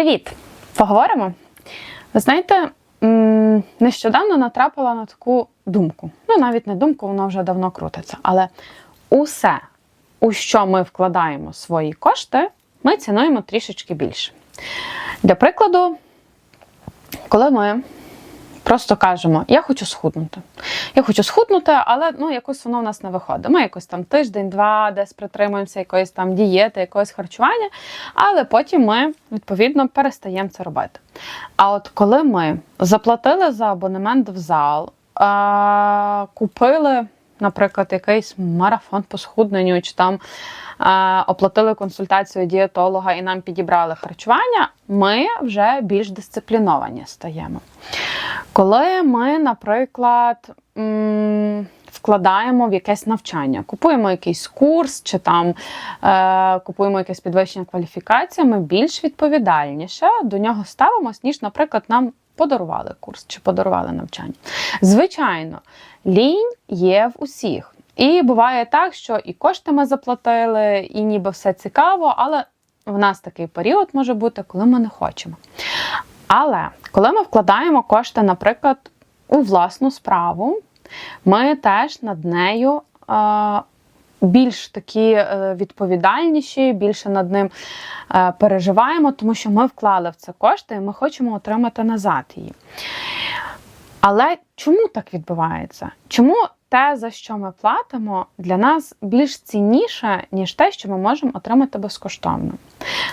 Привіт! Поговоримо. Ви знаєте, нещодавно натрапила на таку думку. Ну, навіть не думку, воно вже давно крутиться. Але усе, у що ми вкладаємо свої кошти, ми цінуємо трішечки більше. Для прикладу, коли ми просто кажемо, я хочу схуднути. Я хочу схуднути, але ну, якось воно в нас не виходить. Ми якось там тиждень-два десь притримуємося якоїсь там дієти, якогось харчування, але потім ми, відповідно, перестаємо це робити. А от коли ми заплатили за абонемент в зал, а, купили, наприклад, якийсь марафон по схудненню, чи там а, оплатили консультацію дієтолога і нам підібрали харчування, ми вже більш дисципліновані стаємо. Коли ми, наприклад, вкладаємо в якесь навчання, купуємо якийсь курс чи там е, купуємо якесь підвищення кваліфікації, ми більш відповідальніше до нього ставимось, ніж, наприклад, нам подарували курс чи подарували навчання. Звичайно, лінь є в усіх. І буває так, що і кошти ми заплатили, і ніби все цікаво, але в нас такий період може бути, коли ми не хочемо. Але коли ми вкладаємо кошти, наприклад, у власну справу, ми теж над нею е, більш такі е, відповідальніші, більше над ним е, переживаємо, тому що ми вклали в це кошти і ми хочемо отримати назад її. Але чому так відбувається? Чому те, за що ми платимо, для нас більш цінніше, ніж те, що ми можемо отримати безкоштовно?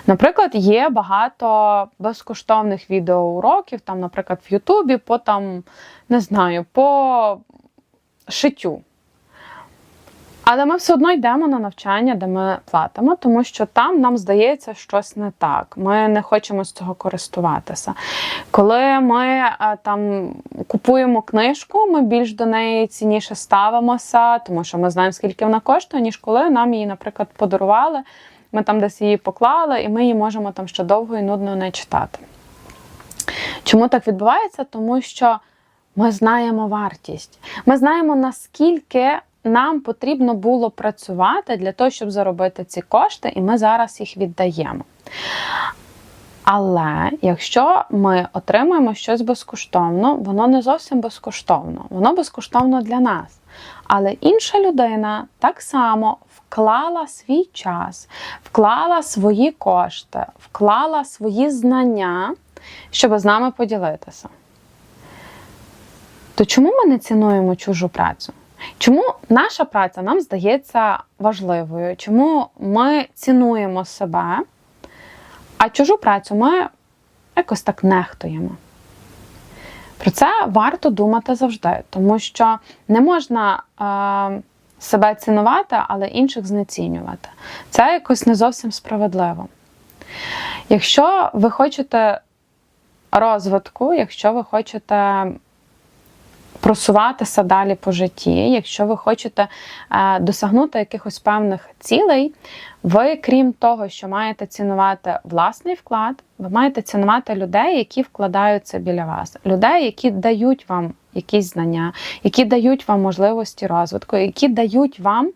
Наприклад, є багато безкоштовних відеоуроків, там, наприклад, в Ютубі по там, не знаю, по шиттю. Але ми все одно йдемо на навчання, де ми платимо, тому що там нам здається щось не так. Ми не хочемо з цього користуватися. Коли ми е, там купуємо книжку, ми більш до неї цінніше ставимося, тому що ми знаємо, скільки вона коштує, ніж коли нам її, наприклад, подарували. Ми там десь її поклали, і ми її можемо там ще довго і нудно не читати. Чому так відбувається? Тому що ми знаємо вартість. Ми знаємо, наскільки нам потрібно було працювати для того, щоб заробити ці кошти, і ми зараз їх віддаємо. Але якщо ми отримуємо щось безкоштовно, воно не зовсім безкоштовно, воно безкоштовно для нас. Але інша людина так само вклала свій час, вклала свої кошти, вклала свої знання, щоб з нами поділитися. То чому ми не цінуємо чужу працю? Чому наша праця нам здається важливою? Чому ми цінуємо себе, а чужу працю ми якось так нехтуємо? Про це варто думати завжди, тому що не можна е, себе цінувати, але інших знецінювати. Це якось не зовсім справедливо. Якщо ви хочете розвитку, якщо ви хочете просуватися далі по житті, якщо ви хочете е, досягнути якихось певних цілей, ви, крім того, що маєте цінувати власний вклад, ви маєте цінувати людей, які вкладаються біля вас, людей, які дають вам якісь знання, які дають вам можливості розвитку, які дають вам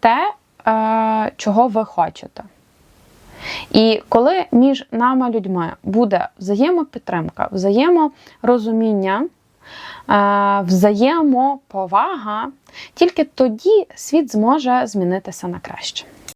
те, е, чого ви хочете. І коли між нами людьми буде взаємопідтримка, взаєморозуміння, взаємоповага, тільки тоді світ зможе змінитися на краще.